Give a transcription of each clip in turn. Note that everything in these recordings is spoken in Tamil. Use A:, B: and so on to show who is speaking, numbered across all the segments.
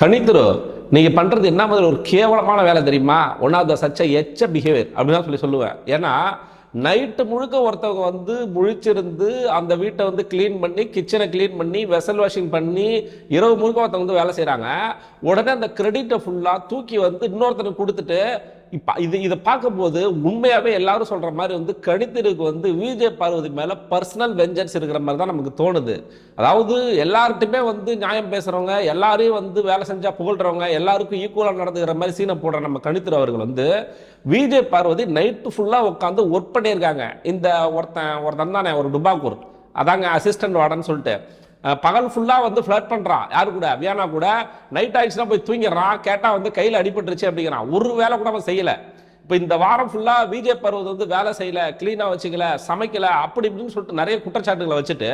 A: கணித்துரு நீங்கள் பண்ணுறது என்ன மாதிரி ஒரு கேவலமான வேலை தெரியுமா? ஒன் ஆஃப் த சச்ச எச்ச பிஹேவியர் அப்படின்னு தான் சொல்லி சொல்லுவேன். ஏன்னா நைட்டு முழுக்க ஒருத்தவங்க வந்து முழிச்சிருந்து அந்த வீட்டை வந்து க்ளீன் பண்ணி கிச்சனை க்ளீன் பண்ணி வெசல் வாஷிங் பண்ணி இரவு முழுக்க ஒருத்தவங்க வந்து வேலை செய்கிறாங்க உடனே அந்த கிரெடிட்டை ஃபுல்லாக தூக்கி வந்து இன்னொருத்தனுக்கு கொடுத்துட்டு இப்போ இது இதை பார்க்கும்போது உண்மையாகவே எல்லாரும் சொல்கிற மாதிரி வந்து கணித்திற்கு வந்து விஜய் பார்வதி மேலே பர்சனல் வெஞ்சன்ஸ் இருக்கிற மாதிரி தான் நமக்கு தோணுது. அதாவது எல்லார்ட்டுமே வந்து நியாயம் பேசுகிறவங்க எல்லாரையும் வந்து வேலை செஞ்சால் புகழ்கிறவங்க எல்லாருக்கும் ஈக்குவலாக நடந்துக்கிற மாதிரி சீனை போடுற நம்ம கணித்திரு அவர்கள் வந்து விஜய் பார்வதி நைட்டு ஃபுல்லாக உட்காந்து ஒர்க் பண்ணியிருக்காங்க. இந்த ஒருத்தன் ஒருத்தன் தானே ஒரு டுபாக்கூர். அதாங்க அசிஸ்டன்ட் வார்டன் சொல்லிட்டு. பகல் ஃபுல்லாக வந்து ஃப்ளட் பண்ணுறான் யார் கூட? வியானா கூட. நைட் ஆயிடுச்சுன்னா போய் தூங்கிடுறான். கேட்டால் வந்து கையில் அடிபட்டுருச்சு அப்படிங்கிறான். ஒரு வேலை கூட அவன் செய்யலை. இப்போ இந்த வாரம் ஃபுல்லாக விஜய் பர்வத் வந்து வேலை செய்யலை க்ளீனாக வச்சுக்கல சமைக்கலை அப்படி இப்படின்னு சொல்லிட்டு நிறைய குற்றச்சாட்டுகளை வச்சுட்டு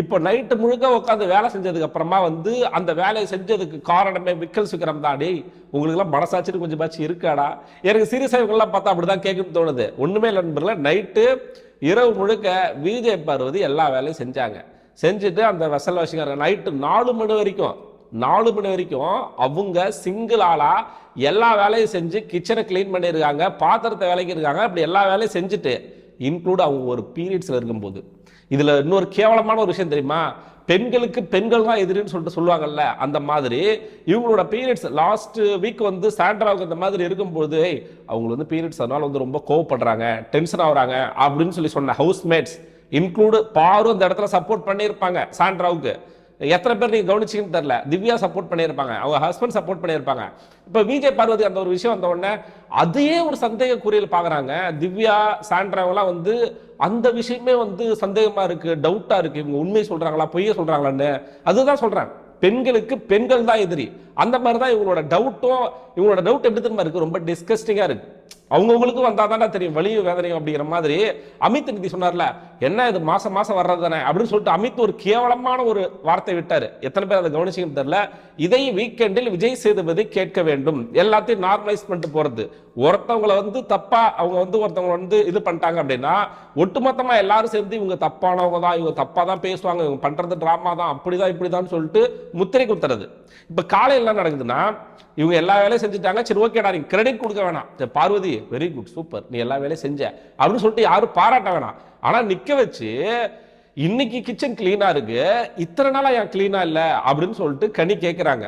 A: இப்போ நைட்டு முழுக்க உட்காந்து வேலை செஞ்சதுக்கு அப்புறமா வந்து அந்த வேலையை செஞ்சதுக்கு காரணமே விக்கல் சுக்கிரம் தாடி உங்களுக்குலாம் மனசாச்சிட்டு கொஞ்சம் பாச்சு இருக்காடா? எனக்கு சிறுசைவங்கள்லாம் பார்த்தா அப்படி தான் கேட்குன்னு தோணுது. ஒன்றுமே இல்லை நைட்டு இரவு முழுக்க விஜய் பருவது எல்லா வேலையும் செஞ்சாங்க. செஞ்சுட்டு அந்த வெசல் வாஷிங்க நைட்டு நாலு மணி வரைக்கும் நாலு மணி வரைக்கும் அவங்க சிங்கிள் ஆளாக எல்லா வேலையும் செஞ்சு கிச்சனை க்ளீன் பண்ணியிருக்காங்க பாத்திரத்தை வேலைக்கு இருக்காங்க அப்படி எல்லா வேலையும் செஞ்சுட்டு இன்க்ளூட் அவங்க ஒரு பீரியட்ஸில் இருக்கும்போது. இதில் இன்னொரு கேவலமான ஒரு விஷயம் தெரியுமா? பெண்களுக்கு பெண்கள் தான் எதிரின்னு சொல்லிட்டு சொல்லுவாங்கல்ல அந்த மாதிரி இவங்களோட பீரியட்ஸ் லாஸ்ட் வீக் வந்து சாண்ட்ராவுக்கு அந்த மாதிரி இருக்கும்போது "ஏய், அவங்க வந்து பீரியட்ஸ் அதனால வந்து ரொம்ப கோவப்படுறாங்க டென்ஷன் ஆகுறாங்க அப்படின்னு சொல்லி சொன்ன ஹவுஸ்மேட்ஸ் இன்க்ளூடு பாரும் அந்த இடத்துல சப்போர்ட் பண்ணியிருப்பாங்க சாண்ட்ராவுக்கு. எத்தனை பேர் நீங்கள் கவனிச்சிங்கன்னு தெரில திவ்யா சப்போர்ட் பண்ணியிருப்பாங்க. அவங்க ஹஸ்பண்ட் சப்போர்ட் பண்ணியிருப்பாங்க. இப்போ விஜய் பார்வதி அந்த ஒரு விஷயம் வந்த உடனே அதையே ஒரு சந்தேக பார்க்குறாங்க. திவ்யா சாண்ட்ராவெல்லாம் வந்து அந்த விஷயமே வந்து சந்தேகமாக இருக்குது டவுட்டாக இருக்குது இவங்க உண்மை சொல்கிறாங்களா பொய்ய சொல்கிறாங்களான்னு அதுதான் சொல்கிறேன் பெண்களுக்கு பெண்கள் தான் எதிரி. அந்த மாதிரி தான் இவங்களோட டவுட்டும் இவங்களோட டவுட் எப்படி திரும்ப இருக்குது ரொம்ப டிஸ்கஸ்டிங்காக இருக்குது அவங்கவுங்களுக்கு வந்தால் தானே தெரியும். வலியும் வேதனையும் அப்படிங்கிற மாதிரி அமித் நிதி சொன்னார்ல என்ன இது மாசம் மாசம் வர்றது தானே? அப்படின்னு சொல்லிட்டு அமித் ஒரு கேவலமான ஒரு வார்த்தை விட்டார். எத்தனை பேர் அதை கவனிச்சுன்னு தெரியல. இதை வீக்கெண்டில் விஜய் சேதுபதி கேட்க வேண்டும். எல்லாத்தையும் நார்மலைஸ் பண்ணிட்டு போகிறது ஒருத்தவங்களை வந்து தப்பாக அவங்க வந்து ஒருத்தவங்க வந்து இது பண்ணிட்டாங்க அப்படின்னா ஒட்டுமொத்தமாக எல்லாரும் சேர்ந்து இவங்க தப்பானவங்க தான் இவங்க தப்பாக தான் பேசுவாங்க இவங்க பண்ணுறது ட்ராமா தான் அப்படிதான் இப்படிதான் சொல்லிட்டு முத்திரை குத்துறது. இப்போ காலையில் என்ன நடக்குதுன்னா இவங்க எல்லா வேலையும் செஞ்சுட்டாங்க. சரி ஓகேடா நீங்க கிரெடிட் கொடுக்க வேணாம். பார்வதி வெரி குட் சூப்பர் நீ எல்லா வேலையும் செஞ்ச. அப்படின்னு சொல்லிட்டு யாரும் பாராட்ட வேணாம். ஆனால் நிற்க வச்சு இன்னைக்கு கிச்சன் கிளீனாக இருக்கு. இத்தனை நாளாக ஏன் கிளீனாக இல்லை? அப்படின்னு சொல்லிட்டு கனி கேட்குறாங்க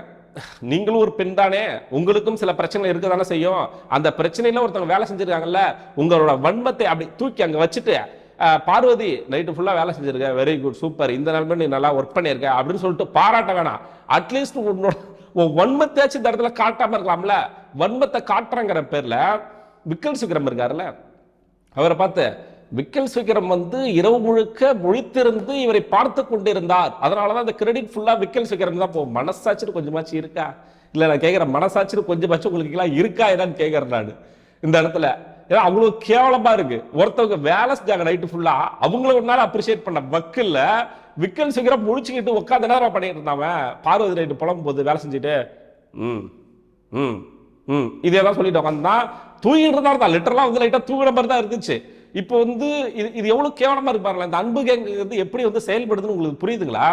A: நீங்களும் ஒரு பெண் தானே? உங்களுக்கும் சில பிரச்சனைகள் இருக்க தானே செய்யும்? அந்த பிரச்சனையில ஒருத்தவங்க வேலை செஞ்சிருக்காங்கல்ல உங்களோட வன்மத்தை அப்படி தூக்கி அங்கே வச்சுட்டு பார்வதி நைட்டு ஃபுல்லாக வேலை செஞ்சிருக்க. வெரி குட் சூப்பர் இந்த நிலைமை நீ நல்லா ஒர்க் பண்ணியிருக்க. அப்படின்னு சொல்லிட்டு பாராட்ட வேணாம். அட்லீஸ்ட் உன்னோட உன் வன்மத்தையாச்சும் இந்த இடத்துல காட்டாம இருக்கலாம்ல? வன்மத்தை காட்டுறங்கிற பேர்ல விக்கல் சுக்கிரம் இருக்காருல்ல? அவரை பார்த்து விக்கல் சுக்கிரம் வந்து இரவு முழுக்க முழித்திருந்து இவரை பார்த்து கொண்டிருந்தார். அதனாலதான் அந்த கிரெடிட் ஃபுல்லா விக்கல் சுக்கிரம் தான் போகும். மனசாட்சின்னு கொஞ்சமாச்சு இருக்கா? இல்ல நான் கேட்கிறேன் மனசாட்சின்னு கொஞ்சமாச்சும் உங்களுக்கு எல்லாம் இருக்கா? என்னன்னு கேட்கறேன் நான். இந்த இடத்துல ஏன்னா அவ்வளோ கேவலமா இருக்கு. ஒருத்தவங்க வேலை செஞ்சாங்க நைட்டு ஃபுல்லா அவங்கள ஒரு நாள் அப்ரிஷியேட் பண்ண வக்கில்ல விக்கல் சுக்கிரம் முழிச்சுக்கிட்டு உட்காந்து நேரம் பண்ணிட்டு இருந்தாவன் பார்வதி நைட்டு புலம்பும் போது வேலை செஞ்சுட்டு ம் ம் ம் இதே தான் சொல்லிட்டு உட்காந்துதான் தூங்கிட்டு இருந்தா இருந்தால் லிட்டரலாக வந்து லைட்டாக தூங்குற மாதிரி தான் இருந்துச்சு. இப்போ வந்து இது இது எவ்வளோ கேவலமாக இருக்கு இந்த அன்பு கேங் வந்து எப்படி வந்து செயல்படுதுன்னு உங்களுக்கு புரியுதுங்களா?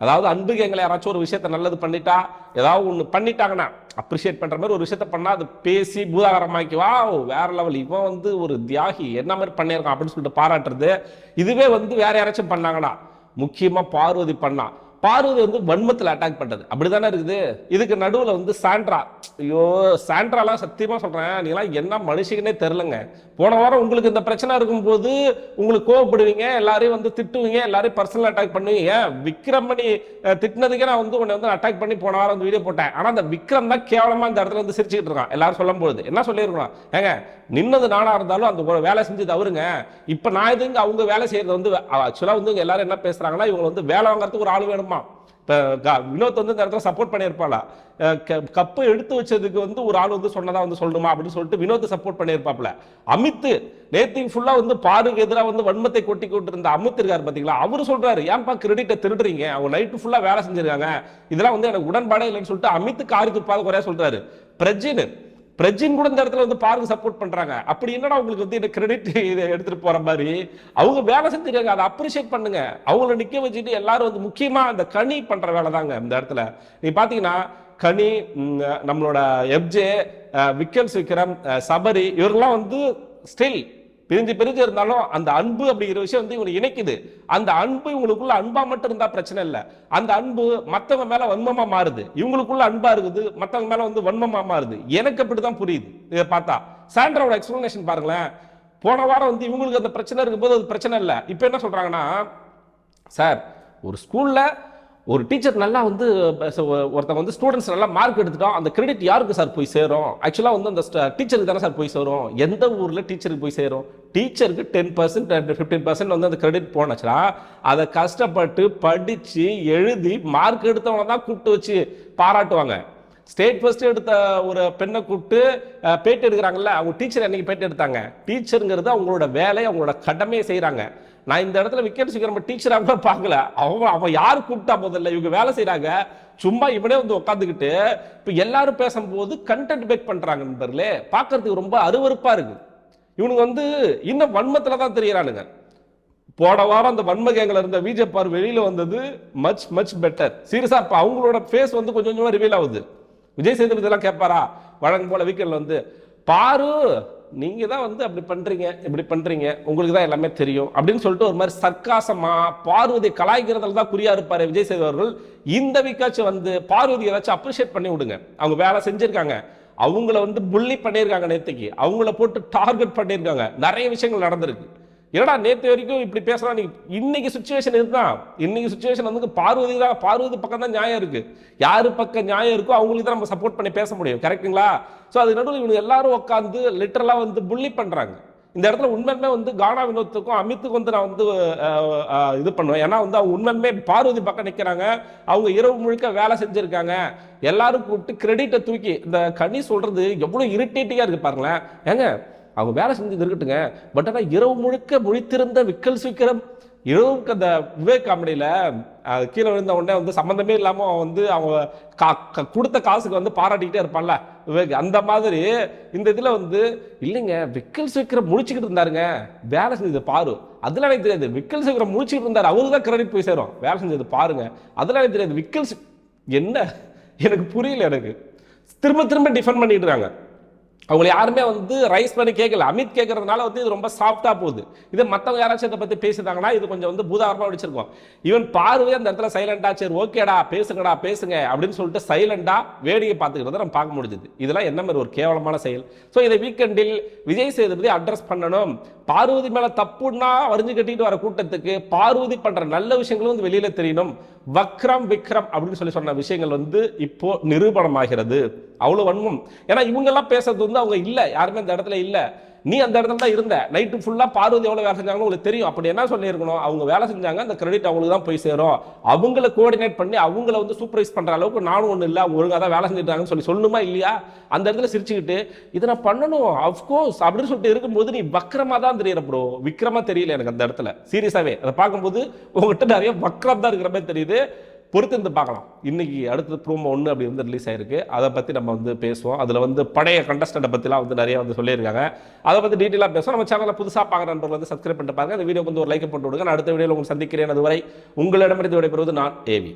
A: அதாவது அன்பு கேங்கில் யாராச்சும் ஒரு விஷயத்த நல்லது பண்ணிட்டா ஏதாவது ஒன்று பண்ணிட்டாங்கன்னா அப்ரிஷியேட் பண்ணுற மாதிரி ஒரு விஷயத்த பண்ணா அது பேசி பூதாகரமாக்கி வா வேற லெவல் இவன் வந்து ஒரு தியாகி. என்ன மாதிரி பண்ணியிருக்கான்? அப்படின்னு சொல்லிட்டு பாராட்டுறது. இதுவே வந்து வேற யாராச்சும் பண்ணாங்கன்னா முக்கியமாக பார்வதி பண்ணான் பார்வதி வந்து வன்மத்தில் அட்டாக் பண்ணுறது அப்படி தானே இருக்குது? இதுக்கு நடுவில் வந்து சாண்ட்ரா. ஐயோ சாண்ட்ராலாம் சத்தியமாக சொல்கிறேன் நீங்களாம் என்ன மனுஷங்கனே தெரிலங்க போன வாரம் உங்களுக்கு இந்த பிரச்சனை இருக்கும்போது உங்களுக்கு கோவப்படுவீங்க எல்லாரையும் வந்து திட்டுவீங்க எல்லாரையும் பர்சனல் அட்டாக் பண்ணுவீங்க. ஏன்? விக்ரம் பண்ணி திட்டினதுக்கே நான் வந்து உன்னை வந்து அட்டாக் பண்ணி போன வாரம் வந்து வீடியோ போட்டேன். ஆனால் அந்த விக்ரம் தான் கேவலமாக இந்த இடத்துல வந்து சிரிச்சுக்கிட்டு இருக்கான். எல்லாரும் சொல்லும்போது. என்ன சொல்லியிருக்கணும் ஏங்க நின்னது நானா இருந்தாலும் அந்த வேலை செஞ்சு தவறுங்க. இப்போ நான் இதுங்க அவங்க வேலை செய்கிறது வந்து ஆக்சுவலாக வந்து எல்லாரும் என்ன பேசுகிறாங்கன்னா இவங்க வந்து வேலை வாங்குறதுக்கு ஒரு ஆள் வேணுமா இப்போ வினோத் வந்து இந்த இடத்துல சப்போர்ட் பண்ணியிருப்பாளா? கப்பு கப்பை எடுத்து வச்சதுக்கு வந்து ஒரு ஆள் வந்து சொன்னதா வந்து சொல்லணுமா அப்படின்னு சொல்லிட்டு வினோத் சப்போர்ட் பண்ணியிருப்பாப்ல அமித் நேத்திங் ஃபுல்லாக வந்து பாருக்கு எதிராக வந்து வன்மத்தை கொட்டி கொண்டு இருந்த அமித் இருக்காரு பார்த்தீங்களா அவரு சொல்றாரு ஏன்பா கிரெடிட்டை திருடுறீங்க? அவங்க நைட்டு ஃபுல்லாக வேலை செஞ்சிருக்காங்க. இதெல்லாம் வந்து எனக்கு உடன்பாடே இல்லைன்னு சொல்லிட்டு அமித் காரி துப்பாத குறையா சொல்றாரு. பிரஜின் பிரஜின் கூட இந்த இடத்துல வந்து பாருங்க சப்போர்ட் பண்றாங்க. அப்படி என்னடா உங்களுக்கு வந்து இந்த கிரெடிட் இதை எடுத்துட்டு போற மாதிரி அவங்க வேலை செஞ்சிருக்காங்க. அதை அப்ரிஷியேட் பண்ணுங்க. அவங்கள நிக்க வச்சுட்டு எல்லாரும் வந்து முக்கியமா அந்த கனி பண்ற வேலை தாங்க இந்த இடத்துல. நீ பாத்தீங்கன்னா கனி நம்மளோட எப்ஜே விக்கல்ஸ் விக்ரம் சபரி இவர்கள்லாம் வந்து ஸ்டில் பிரிஞ்சு பிரிஞ்சு இருந்தாலும் அந்த அன்பு அப்படிங்கிற விஷயம் வந்து இவங்களை இணைக்குது. அந்த அன்பு இவங்களுக்குள்ள அன்பா மட்டும் இருந்தா பிரச்சனை இல்லை. அந்த அன்பு மத்தவங்க மேல வன்மமா மாறுது. இவங்களுக்குள்ள அன்பா இருக்குது மத்தவங்க மேல வந்து வன்மமா மாறுது. எனக்கு அப்படிதான் புரியுது. இதை பார்த்தா. சாண்ட்ராவோட எக்ஸ்பிளனேஷன் பாருங்களேன். போன வாரம் வந்து இவங்களுக்கு அந்த பிரச்சனை இருக்கும்போது அது பிரச்சனை இல்லை. இப்போ என்ன சொல்றாங்கன்னா சார் ஒரு ஸ்கூல்ல ஒரு டீச்சர் நல்லா வந்து ஒருத்தன் வந்து ஸ்டூடெண்ட்ஸ் நல்லா மார்க் எடுத்துட்டோம் அந்த கிரெடிட் யாருக்கு சார் போய் சேரும்? ஆக்சுவலாக வந்து அந்த டீச்சருக்கு தானே சார் போய் சேரும்? எந்த ஊரில் டீச்சருக்கு போய் சேரும்? டீச்சருக்கு டென் பர்சன்ட் ஃபிஃப்டீன் பர்சன்ட் வந்து அந்த கிரெடிட் போனச்சுன்னா அதை கஷ்டப்பட்டு படித்து எழுதி மார்க் எடுத்தவங்க தான் கூப்பிட்டு வச்சு பாராட்டுவாங்க. ஸ்டேட் ஃபர்ஸ்ட் எடுத்த ஒரு பெண்ணை கூப்பிட்டு பேட்டு பேட்டி எடுக்கிறாங்கல்ல அவங்க டீச்சர் என்னைக்கு பேட்டி எடுத்தாங்க. டீச்சருங்கிறது அவங்களோட வேலை அவங்களோட கடமையை செய்கிறாங்க நான் இந்த இடத்துல விக்கெட் சீக்கிரம் டீச்சராக கூட பார்க்கல. அவங்க அவன் யார் கூப்பிட்டா முதல்ல? இவங்க வேலை செய்கிறாங்க சும்மா இவனே வந்து உட்காந்துக்கிட்டு இப்போ எல்லாரும் பேசும்போது கண்டென்ட் பேக் பண்ணுறாங்க நண்பர்களே. பார்க்கறதுக்கு ரொம்ப அருவருப்பாக இருக்கு. இவனுங்க வந்து இன்னும் வன்மத்தில் தான் தெரியறானுங்க. போன வாரம் அந்த வன்ம கேங்கில் இருந்த விஜயபார் வெளியில் வந்தது மச் மச் பெட்டர் சீரியஸாக இப்போ அவங்களோட ஃபேஸ் வந்து கொஞ்சம் கொஞ்சமாக ரிவீல் ஆகுது. விஜய் சேதுபதி எல்லாம் கேட்பாரா? வழங்கும் போல வீக்கெண்டில் வந்து பாரு நீங்கள் தான் வந்து அப்படி பண்ணுறீங்க இப்படி பண்ணுறீங்க உங்களுக்கு தான் எல்லாமே தெரியும் அப்படின்னு சொல்லிட்டு ஒரு மாதிரி சர்க்காசமாக பார்வதி கலாய்க்கிறதுல தான் குறியாக இருப்பார் விஜய் சேது அவர்கள். இந்த வீக்காச்சும் வந்து பார்வதி ஏதாச்சும் அப்ரிஷியேட் பண்ணி விடுங்க. அவங்க வேலை செஞ்சுருக்காங்க. அவங்கள வந்து புள்ளி பண்ணியிருக்காங்க நேற்றுக்கு அவங்கள போட்டு டார்கெட் பண்ணியிருக்காங்க. நிறைய விஷயங்கள் நடந்திருக்கு. என்னடா நேற்று வரைக்கும் இப்படி பேசலாம் நீ இன்னைக்கு சுச்சுவேஷன் இதுதான் இன்னைக்கு சுச்சுவேஷன் வந்து பார்வதி தான் பார்வதி பக்கம் தான் நியாயம் இருக்கு. யாரு பக்கம் நியாயம் இருக்கோ அவங்களுக்கு தான் நம்ம சப்போர்ட் பண்ணி பேச முடியும். கரெக்ட்டுங்களா ஸோ அது நடுவில் இவங்க எல்லாரும் உட்காந்து லிட்டரலாக வந்து புள்ளி பண்றாங்க. இந்த இடத்துல உண்மையுமே வந்து கானா வினோத்துக்கும் அமித்துக்கும் வந்து நான் வந்து இது பண்ணுவேன். ஏன்னா வந்து அவங்க உண்மையுமே பார்வதி பக்கம் நிற்கிறாங்க அவங்க இரவு முழுக்க வேலை செஞ்சுருக்காங்க. எல்லாரும் கூப்பிட்டு கிரெடிட்டை தூக்கி இந்த கனி சொல்றது எவ்வளோ இரிட்டேட்டிங்காக இருக்கு பாருங்களேன். ஏங்க அவங்க வேலை செஞ்சது இருக்கட்டுங்க பட் ஆனால் இரவு முழுக்க முழித்திருந்த விக்கல் சீக்கிரம் இரவுக்கு அந்த விவேக் காமெடியில் கீழே விழுந்த உடனே வந்து சம்மந்தமே இல்லாமல் அவன் வந்து அவங்க கா க- கொடுத்த காசுக்கு வந்து பாராட்டிக்கிட்டே இருப்பான்ல விவேக். அந்த மாதிரி இந்த இதில் வந்து இல்லைங்க விக்கல் சீக்கிரம் முழிச்சுக்கிட்டு இருந்தாருங்க. வேலை செஞ்சது பாரு. அதெல்லாம் எனக்கு தெரியாது. விக்கல் சீக்கிரம் முடிச்சுக்கிட்டு இருந்தார். அவருக்கு தான் கிரெடிட் போய் சேரும். வேலை செஞ்சது பாருங்க. அதெல்லாம் எனக்கு தெரியாது. விக்கல் என்ன? எனக்கு புரியல எனக்கு. திரும்ப திரும்ப டிஃபெண்ட் பண்ணிட்டு இருக்காங்க. அவங்களை யாருமே வந்து ரைஸ் பண்ணி கேட்கல. அமித் கேட்கறதுனால வந்து இது ரொம்ப சாஃப்டாக போகுது. இது மற்றவங்க யாராச்சும் இதை பற்றி பேசிட்டாங்கன்னா இது கொஞ்சம் வந்து பூதாகரமா வச்சிருக்கோம் ஈவன் பார்வையே அந்த இடத்துல சைலண்டா சரி ஓகேடா பேசுங்கடா பேசுங்க அப்படின்னு சொல்லிட்டு சைலண்டாக வேடிக்கை பார்த்துக்கிறத நம்ம பார்க்க முடிஞ்சுது. இதெல்லாம் என்ன மாதிரி ஒரு கேவலமான செயல்? ஸோ இதை வீக்கெண்டில் விஜய் சேதுபதி அட்ரஸ் பண்ணணும். பார்வதி மேல தப்புன்னா வரிஞ்சு கட்டிட்டு வர கூட்டத்துக்கு பார்வதி பண்ற நல்ல விஷயங்களும் வந்து வெளியில தெரியணும். வக்ரம் விக்ரம் அப்படின்னு சொல்லி சொன்ன விஷயங்கள் வந்து இப்போ நிரூபணமாகிறது. அவ்வளவு வன்மம். ஏன்னா இவங்க எல்லாம் பேசுறது வந்து அவங்க இல்ல. யாருமே அந்த இடத்துல இல்ல. நீ அந்த இடத்துல தான் இருந்த. நைட்டு ஃபுல்லாக பார்வதி எவ்வளோ வேலை செஞ்சாங்கன்னு உங்களுக்கு தெரியும். அப்படி என்ன சொல்லியிருக்கணும்? அவங்க வேலை செஞ்சாங்க அந்த கிரெடிட் அவங்களுக்கு தான் போய் சேரும். அவங்கள கோஆர்டினேட் பண்ணி அவங்கள வந்து சூப்பர்வைஸ் பண்ணுற அளவுக்கு நானும் ஒன்றும் இல்லை. அவங்க ஒழுங்காக தான் வேலை செஞ்சுட்டாங்கன்னு சொல்லி சொல்லணுமா இல்லையா? அந்த இடத்துல சிரிச்சுக்கிட்டு இதை நான் பண்ணணும். அஃப்கோர்ஸ் அப்படின்னு சொல்லிட்டு இருக்கும்போது நீ வக்கரமாக தான் தெரியற ப்ரோ விக்ரமா தெரியல எனக்கு அந்த இடத்துல. சீரியஸாகவே அதை பார்க்கும்போது உங்ககிட்ட நிறைய வக்ரம் தான் இருக்கிற மாதிரி தெரியுது. பொறுத்து இருந்து பார்க்கலாம். இன்னைக்கு அடுத்தது ப்ரோமோ ஒன்று அப்படி வந்து ரிலீஸ் ஆயிருக்கு. அதை பற்றி நம்ம வந்து பேசுவோம். அதில் வந்து பழைய கண்டஸ்டண்ட்டை பற்றிலாம் வந்து நிறைய வந்து சொல்லியிருக்காங்க. அதை பற்றி டீட்டெயிலாக பேசுவோம். நம்ம சேனலில் புதுசாக பார்க்குற நண்பர்கள் வந்து சப்ஸ்கிரைப் பண்ணிட்டு பாருங்கள் அந்த வீடியோ வந்து ஒரு லைக் போட்டு விடுங்க. நான் அடுத்த வீடியோவில் உங்களுக்கு சந்திக்கிறேன். அதுவரை உங்களிடமிருந்து விடைபெறுவது நான் ஏவி